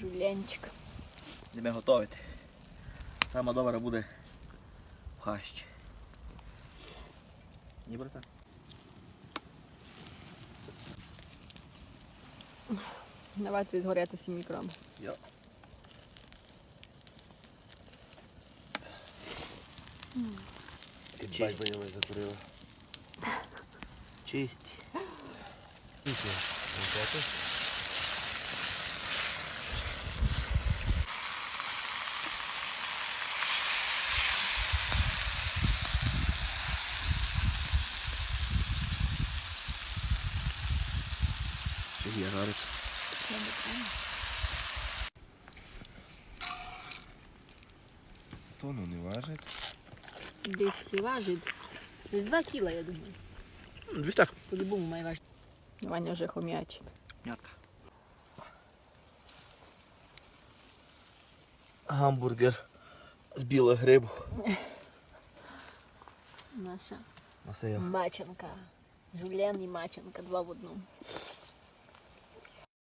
Жуленчик. Йдемо готувати. Саме добре буде в хащі. Ні, брата? Давайте згоряти 7 мікром. Йо. Бать мене закурила. Чисть. Нічого. Ще є жарить. Тону не важить. Десь важить. Десь 2 кіла, я думаю. Дивись так. По-любому має важити. Ваня вже хом'ячить. М'ятка. Гамбургер з білого грибу. Наша Оце маченка. Жулен і маченка, два в одному.